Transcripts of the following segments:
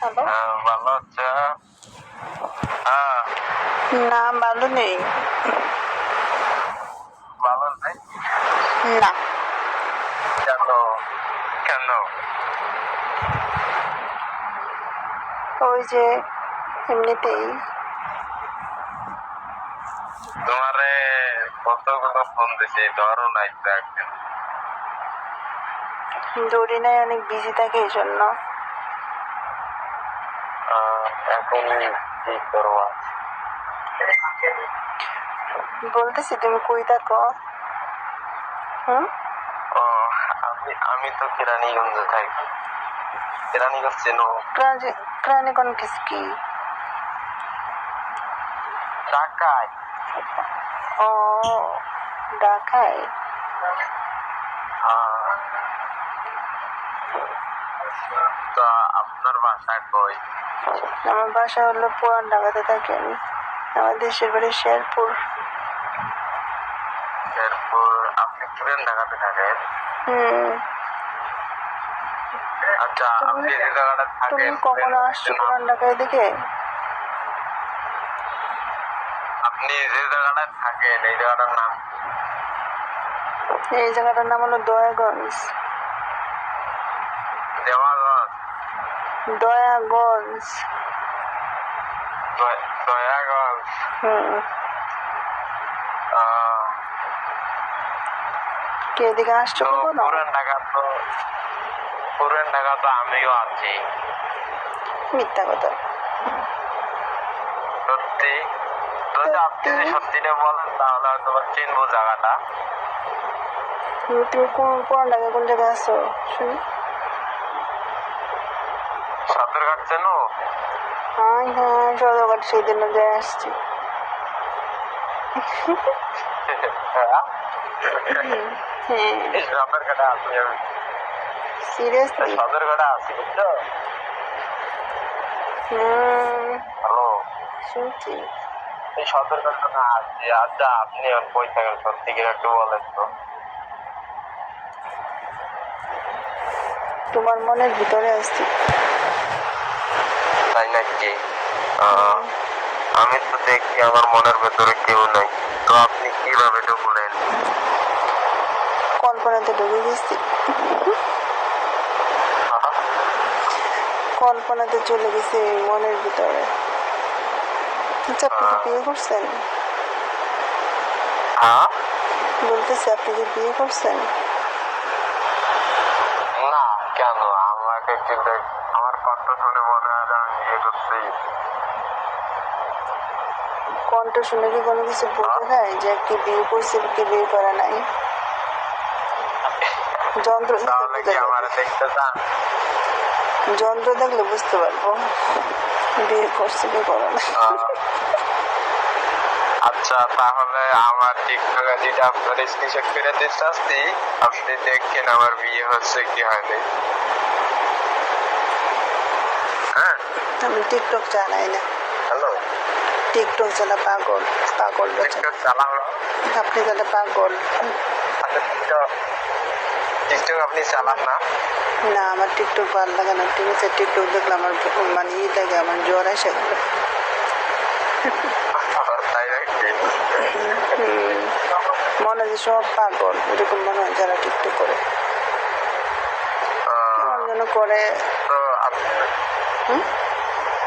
Hello ভালো আছে না ভালো নেই ভালো নেই না কেন কেন ওই যে এমনিতেই তোমারে কতগুলো ফোন দিছি ধরো নাই একদিন। দৌড়ি নাই অনেক বিজি থাকে এই জন্য। এখন কি করব? বলতেছি তুমি কই থাকো? হুম? ও আমি আমি তো কেরানীগঞ্জে থাকি। কেরানীগঞ্জ চেনো কি ঢাকায়। ও ঢাকায়? আহ, তো আপনার বাসা কই? আমার বাসা হলো পুরান ঢাকাতে থাকি আমি। আমার দেশের বাড়ি শেরপুর। এরপর আপনি পুরেন ঢাকাতে থাকেন? হুম। আচ্ছা আপনি যে জায়গাটা তুমি থাকেন কখনো আসছো পুরান ঢাকায় দিকে আপনি যে জায়গাটায় থাকেন এই জায়গাটার নাম এই জায়গাটার নাম হলো দয়াগঞ্জ। দয়াগঞ্জ দয়া- দয়াগঞ্জ হুম কে এদিকে আসছো কখনো? পুরান ঢাকা তো পুরান ঢাকা তো আমিও আছি। মিথ্যা কথা। সত্যি? যদি আপনি যদি সত্যিটা বলেন তাহলে হয়তো বা চিনবো জায়গাটা। তুমি কোন পুরান ঢাকায় কোন জায়গায় আছো? শুনি সদরঘাট চেনো হ্যাঁ হ্যাঁ সদরঘাট যায় আসছি। হ্যাঁ। এই সদরঘাটে আছি আমি। সিরিয়াসলি সদরঘাটে আছি বুঝছ? হ্যালো? শুনছি এই সদরঘাটে না আছি আচ্ছা আপনি এখন কই থাকেন সত্যি করে একটু বলেন তো। তোমার মনের ভিতরে আসছি। তাই নাকি? আমি তো দেখি আমার মনের ভেতরে কেউ নাই। তো আপনি কীভাবে ঢুকলেন কল্পনাতে ঢুকে গেছি। কল্পনাতে চলে গেছে মনের ভিতরে। আচ্ছা আপনি কি বিয়ে করছেন? হ্যাঁ? বলতেছি আপনি কি বিয়ে করছেন না কেন আমাকে কিন্তু আমার কণ্ঠ শুনে মনে হয় যে আমি বিয়ে করছি কণ্ঠ শুনে কি কোনো কিছু বোঝা যায় যে কি বিয়ে করছে কি বিয়ে করে নাই? যন্ত্র। দেখতে চান? যন্ত্র দেখলে বুঝতে পারব। বিয়ে করছে কি করে না আচ্ছা তাহলে আমার টিকটকে যেটা আপনার স্ক্রিনশট করে দিতে আসছি আপনি দেখেন আমার বিয়ে হচ্ছে কি হয়নি। হ্যাঁ আমি টিকটক চালাই না। হ্যালো? টিকটক চালা পাগল পাগল চালানো আপনি তাহলে পাগল। আচ্ছা টিকটক। আপনি চালান না? না আমার টিকটক ভালো লাগে না। ঠিক আছে টিকটক দেখলে আমার মানে ই লাগে আমার জ্বর গেল তাই মনে হয় সব পাগল এরকম মনে হয় যারা টিকটক করে। করে। হুম?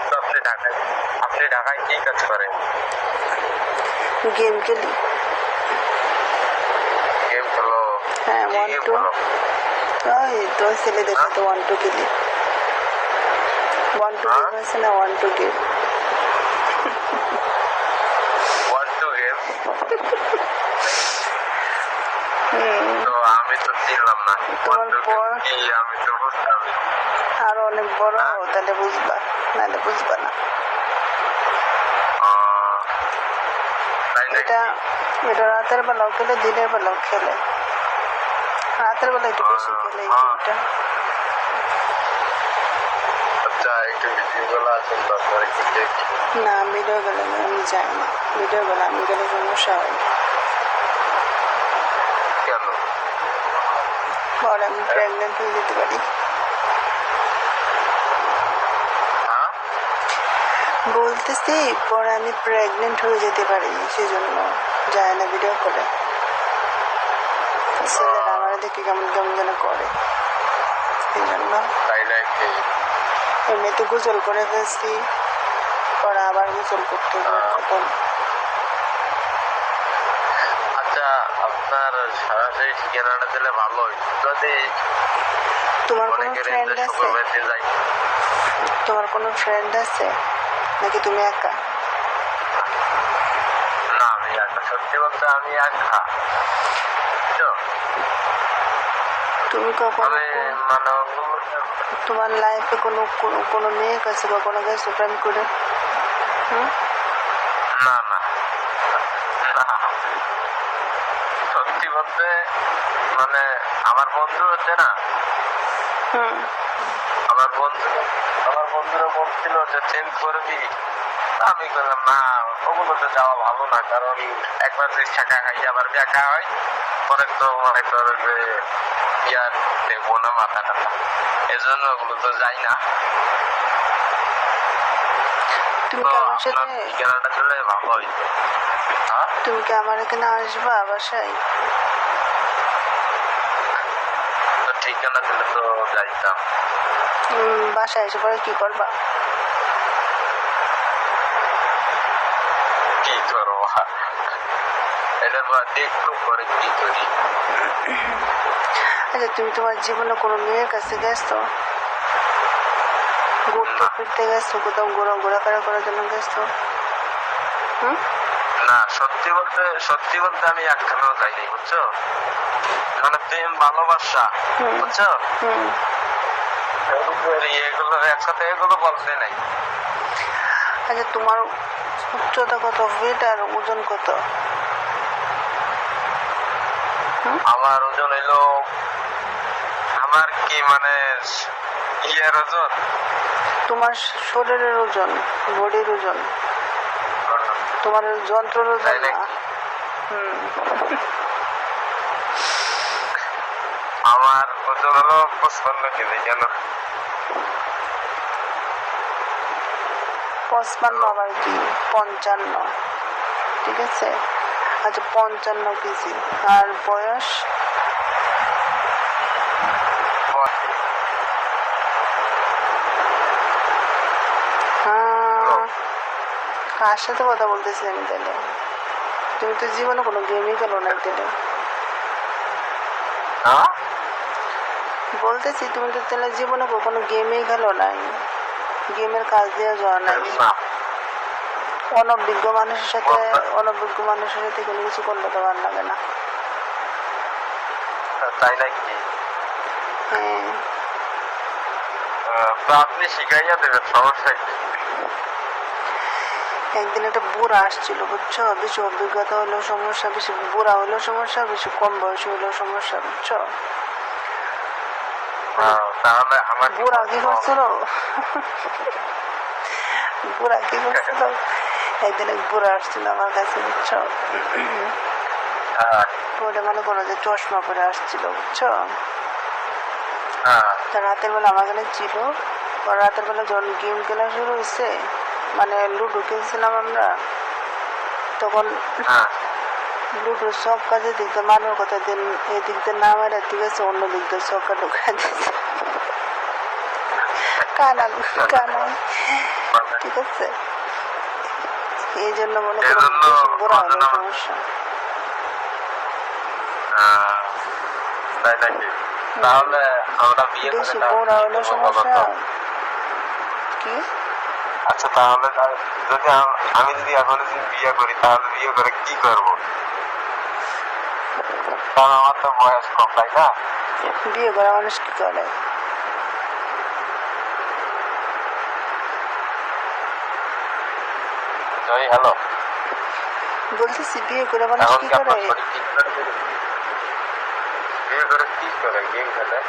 তো আপনি ঢাকায় আপনি ঢাকায় কি কাজ করেন গেম খেলি। গেম খেলো? হ্যাঁ ওয়ান টু ওই তো ছেলেদের সাথে ওয়ান টু খেলি। ওয়ান টু হ্যাঁ? গেম আছে না one two game one two game তো আমি তো চিনলাম না। ওয়ান টু বর- কি আমি তো বুঝলাম না। অনেক বড় তাহলে বুঝবা নাহলে বুঝবা না। এটা এটা রাতের বেলাও খেলে দিনের বেলাও খেলে। রাতের বেলা একটু বেশি খেলে এই হ্যাঁ। গেমটা। আচ্ছা না ভিডিও গেলে আমি যাই না। ভিডিও গেলে আমি গেলে সমস্যা হয় কেন? আমি প্রেগনেন্ট হয়ে যেতে পারি। বলতেছি পরে আমি প্রেগনেন্ট হয়ে যেতে পারি সেজন্য যায় না ভিডিও করে। ছেলেরা আমার দেখে কেমন কেমন যেন করে। সেই জন্য এমনিতে গোসল করে ফেলছি পরে আবার গোসল করতে তখন। আচ্ছা আপনার সরাসরি ঠিকানাটা দিলে ভালো যদি তোমার কোনো ফ্রেন্ড আছে? তোমার কোনো ফ্রেন্ড আছে? নাকি তুমি একা? না আমি একা। সত্যি বলতে আমি একা? তুমি কখনো মানে তোমার লাইফে কোনো কোনো মেয়ে কাছে কখনো গেছো প্রেম করে? না। না। সত্যি বলতে মানে আমার বন্ধু হচ্ছে না? হুম। আমার বন্ধু আমার বন্ধুরা বলছিল যে চেঞ্জ করবি? আমি বললাম না ওগুলোতে যাওয়া ভালো না কারণ একবার যে টাকা খাই আবার দেখা হয়। পরে তো মনে করো যে ইয়ার দেখব না মাথা টাথা এজন্য ওগুলো তো যাই না। তুমি কি আমার সাথে ঠিকানাটা দিলে ভালো হইতো। হ্যাঁ? তুমি কি আমার এখানে আসবা বাসায়? ঠিকানা দিলে তো যাইতাম। বাসায় এসে পরে কি করবা? কি করব? এটা দেখব পরে কি করি। আচ্ছা তুমি তোমার জীবনে কোনো মেয়ের কাছে গেছো? ঘুরতে ফিরতে গেছো? কোথাও ঘোরা ঘোরাফেরা করার জন্য গেছো? হুম? না সত্যি বলতে সত্যি বলতে আমি একখানেও যাইনি বুঝছ? মানে প্রেম ভালোবাসা বুঝছ? এগুলো একসাথে এগুলো বলতে নাই। আচ্ছা তোমার উচ্চতা কত? ওয়েট আর ওজন কত? আমার ওজন হইল আমার কি মানে ইয়ের ওজন? তোমার শরীরের ওজন বডির ওজন? তোমার হুম। আমার ওজন হলো পঁচপান্ন কেজি কেন পঁচপান্ন আবার কি? পঞ্চান্ন। ঠিক আছে? আচ্ছা পঞ্চান্ন কেজি। আর বয়স হ্যাঁ, কার সাথে কথা বলতেছি আমি তাহলে তুমি তো জীবনে কোনো গেমই খেলো না তাহলে বলতেছি তুমি তো তাহলে জীবনে কোনো গেমই খেলো নাই। গেমের কাজ দিয়ে যাওয়া নাই। অনভিজ্ঞ মানুষের সাথে অনভিজ্ঞ মানুষের সাথে কোনো কিছু করলে তো ভালো লাগে না। তাই নাকি? হ্যাঁ। আপনি শিখাইয়া দেবেন সমস্যা কি? একদিন একটা বুড়া আসছিল বুঝছ? বেশি অভিজ্ঞতা হলেও সমস্যা বেশি বুড়া হলেও সমস্যা বেশি কম বয়স হলেও সমস্যা বুঝছ? আমার বুড়া কি করছিল? বুড়া কি করছিল? একদিন এক বুড়া আসছিল আমার কাছে বুঝছ? হ্যাঁ, ওটা মনে করো যে চশমা পরে আসছিল বুঝছ? হ্যাঁ, রাতের বেলা আমার এখানে ছিল রাতের বেলা যখন গেম খেলা শুরু হয়েছে মানে লুডো খেলছিলাম আমরা তখন হ্যাঁ। লুডো সব কাজে দিক দিয়ে মানুষ কথা দিন এই দিক দিয়ে না মারা ঠিক আছে অন্য দিক দিয়ে সবকা ঢুকাই দিচ্ছে কানাল কানাল ঠিক আছে। এই জন্য মনে করো বুড়া হলে সমস্যা। তাই নাকি? তাহলে আমরা বিয়ে করে সমস্যা। কি? আচ্ছা তাহলে যদি আমি যদি এখন যদি বিয়ে করি তাহলে বিয়ে করে কি করব? কারণ আমার তো বয়স কম তাই না? বিয়ে করা মানুষ কি করে? জয় হ্যালো? বলতেছি বিয়ে করে মানুষ কি করে? বিয়ে করে কি করে গেম খেলে?